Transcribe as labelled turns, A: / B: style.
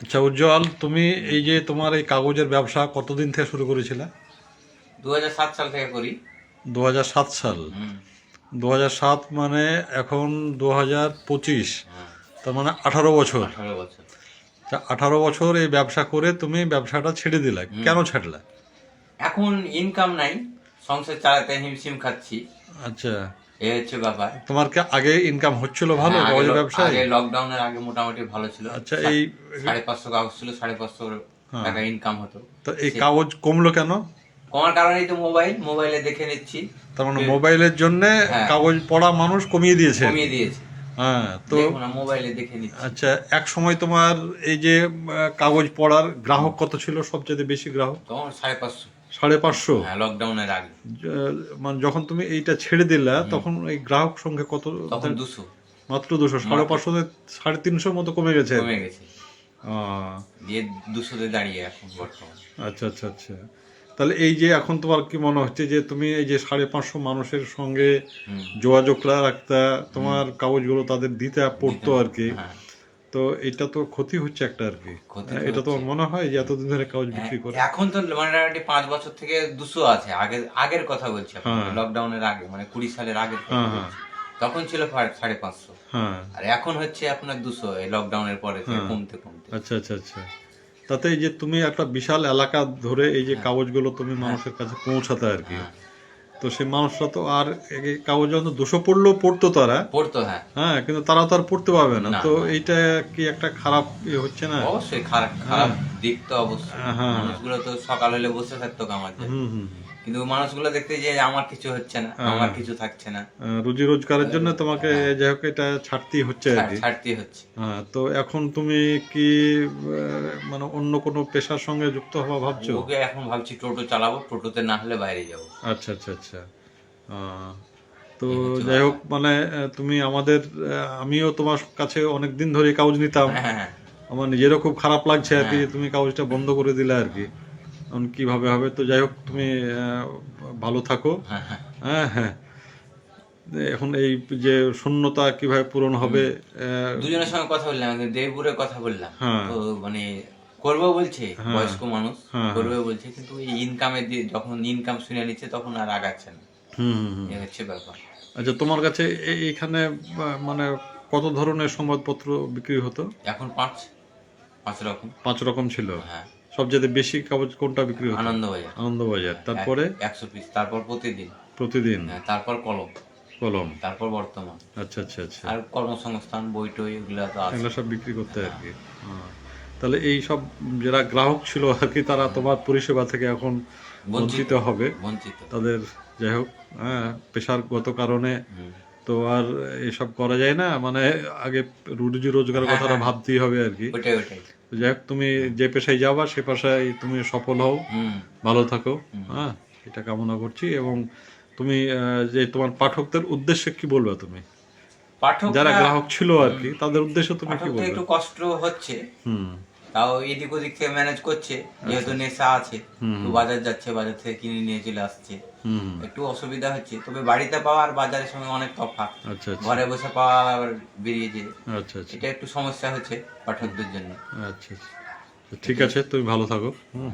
A: আচ্ছা উজ্জ্বল তুমি এই যে তোমার এই কাগজের ব্যবসা কতদিন থেকে শুরু করেছিলে?
B: দু হাজার সাত সাল থেকে করি।
A: দু হাজার
B: সাত সাল?
A: দু মানে এখন দু পঁচিশ।
B: হ্যাঁ,
A: তার মানে আঠারো বছর।
B: আঠারো বছর।
A: তা আঠারো বছর এই ব্যবসা করে তুমি ব্যবসাটা ছেড়ে দিলে। কেন ছাড়লে?
B: এখন ইনকাম নাই। সংসার চালাতে হিমশিম খাচ্ছি।
A: আচ্ছা।
B: এই হচ্ছে ব্যাপার।
A: তোমার কি আগে ইনকাম হচ্ছিল ভালো?
B: হ্যাঁ,
A: কাগজের
B: লক-
A: ব্যবসায়?
B: আগে লকডাউনের আগে মোটামুটি ভালো ছিল।
A: আচ্ছা এই
B: সাড়ে পাঁচশো কাগজ ছিল সাড়ে পাঁচশো
A: হ্যাঁ।
B: টাকা ইনকাম হতো।
A: তো এই কাগজ কমলো কেন?
B: কমার কারণেই তো মোবাইল মোবাইলে দেখে নিচ্ছি।
A: তার মানে মোবাইলের জন্য
B: হ্যাঁ।
A: কাগজ পড়া মানুষ কমিয়ে দিয়েছে।
B: কমিয়ে দিয়েছে।
A: হ্যাঁ তো
B: মোবাইলে দেখে নিচ্ছি।
A: আচ্ছা এক সময় তোমার এই যে কাগজ পড়ার গ্রাহক কত ছিল? সবচেয়ে বেশি গ্রাহক?
B: তখন সাড়ে পাঁচশো।
A: সাড়ে পাঁচশো?
B: হ্যাঁ লকডাউনের আগে।
A: মানে যখন তুমি এইটা ছেড়ে দিলা তখন এই গ্রাহক সংখ্যা কত?
B: তখন দুশো।
A: মাত্র দুশো। সাড়ে পাঁচশো সাড়ে তিনশোর মতো কমে গেছে?
B: কমে গেছে। দিয়ে দুশোতে দাঁড়িয়ে এখন বর্তমান।
A: আচ্ছা আচ্ছা আচ্ছা। তাহলে এই যে এখন তোমার কি মনে হচ্ছে যে তুমি এই যে সাড়ে পাঁচশো মানুষের সঙ্গে। যোগাযোগ রাখতা তোমার কাগজগুলো তাদের দিতে পড়তো আর কি।
B: হ্যাঁ।
A: তো এটা তো ক্ষতি হচ্ছে একটা আর কি। হ্যাঁ,
B: তো
A: মনে হয় যে এতদিন ধরে কাগজ বিক্রি করে।
B: এখন তো মোটামুটি পাঁচ বছর থেকে দুশো আছে। আগে আগের কথা বলছি
A: হ্যাঁ।
B: লকডাউনের আগে মানে কুড়ি সালের
A: হ্যাঁ,
B: বলছি। তখন ছিল সাড়ে পাঁচশো।
A: হ্যাঁ।
B: আর এখন হচ্ছে আপনার দুশো এই লকডাউনের পরে থেকে কমতে কমতে।
A: আচ্ছা আচ্ছা আচ্ছা। তাতে এই যে তুমি একটা বিশাল এলাকা ধরে এই যে কাগজগুলো তুমি মানুষের কাছে পৌঁছাতে আর কি।
B: হ্যাঁ।
A: তো সে মানুষরা তো আর কাগজ যখন দুশো পড়লেও পড়তো তারা।
B: পড়তো হ্যাঁ।
A: হ্যাঁ কিন্তু তারা তো আর পড়তে পারবে না। তো এইটা কি একটা খারাপ ইয়ে হচ্ছে না?
B: অবশ্যই খারাপ খারাপ দিক তো অবশ্যই।
A: হ্যাঁ।
B: মানুষগুলো তো সকাল হলে বসে থাকতো কামাতে।
A: হুম হুম।
B: কিন্তু মানুষগুলো দেখতে যে আমার কিছু হচ্ছে না
A: হ্যাঁ।
B: আমার কিছু থাকছে না।
A: রুজি রোজগারের জন্য তোমাকে যাই হোক এটা ছাড়তেই হচ্ছে আর কি।
B: ছাড়তে হচ্ছে।
A: হ্যাঁ তো এখন তুমি কি মানে অন্য কোনো পেশার সঙ্গে যুক্ত হওয়া ভাবছ?
B: ওকে এখন ভাবছি টোটো চালাবো টোটোতে না হলে বাইরে যাব।
A: আচ্ছা আচ্ছা আচ্ছা। তো যাই হোক মানে তুমি আমাদের আমিও তোমার কাছে অনেক দিন ধরে কাগজ নিতাম।
B: হ্যাঁ হ্যাঁ।
A: আমার নিজেরও খুব খারাপ লাগছে আর কি তুমি কাগজটা বন্ধ করে দিলে আর কি। এখন কীভাবে হবে? তো যাই হোক তুমি ভালো থাকো।
B: হ্যাঁ হ্যাঁ।
A: হ্যাঁ হ্যাঁ। এখন এই যে শূন্যতা কীভাবে পূরণ হবে
B: দুজনের সঙ্গে কথা বললাম দেবপুরে কথা বললাম।
A: হ্যাঁ।
B: তো মানে করব বলছে বয়স্ক মানুষ করবে বলছে কিন্তু এই ইনকামে দিয়ে যখন ইনকাম শুনে নিচ্ছে তখন আর আগাচ্ছে না।
A: হুম হুম হুম।
B: এই হচ্ছে ব্যাপার।
A: আচ্ছা তোমার কাছে এইখানে মানে কত ধরনের সংবাদপত্র বিক্রি হতো?
B: এখন পাঁচ পাঁচ রকম।
A: পাঁচ রকম ছিল?
B: হ্যাঁ।
A: সবচেয়ে বেশি কাগজ কোনটা বিক্রি হতো
B: আনন্দবাজার।
A: আনন্দবাজার। তারপরে?
B: একশো পিস তারপর প্রতিদিন।
A: প্রতিদিন?
B: হ্যাঁ, তারপর কলম।
A: কলম।
B: তারপর বর্তমান।
A: আচ্ছা আচ্ছা আচ্ছা।
B: আর কর্মসংস্থান বই টই এগুলো তো আছে।
A: এগুলো সব বিক্রি করতে আর কি। হ্যাঁ। তাহলে এই সব যারা গ্রাহক ছিল আর কি তারা তোমার পরিষেবা থেকে এখন বঞ্চিত। হবে।
B: বঞ্চিত।
A: তাদের যাই হোক হ্যাঁ পেশারগত কারণে তো আর এসব করা যায় না। মানে আগে রুজি রোজগারের কথাটা ভাবতেই হবে আর কি। যাই হোক তুমি যে পেশায় যাবা সে পেশায় তুমি সফল হও। ভালো থাকো। হ্যাঁ এটা কামনা করছি এবং তুমি আহ, যে তোমার পাঠকদের উদ্দেশ্যে কি বলবে তুমি?
B: পাঠক
A: যারা গ্রাহক ছিল আর কি তাদের উদ্দেশ্যে তুমি কি বলবে?
B: একটু কষ্ট হচ্ছে।
A: হুম।
B: তাও এদিক ওদিক থেকে ম্যানেজ করছে যেহেতু নেশা আছে তো বাজার যাচ্ছে বাজার থেকে কিনে নিয়ে চলে আসছে। একটু অসুবিধা হচ্ছে তবে বাড়িতে পাওয়া আর বাজারের সঙ্গে অনেক তফাৎ।
A: আচ্ছা আচ্ছা।
B: ঘরে বসে পাওয়া আবার বেরিয়ে যে
A: আচ্ছা আচ্ছা।
B: এটা একটু সমস্যা হচ্ছে পাঠকদের জন্য।
A: আচ্ছা আচ্ছা। ঠিক আছে তুমি ভালো থাকো। হুম।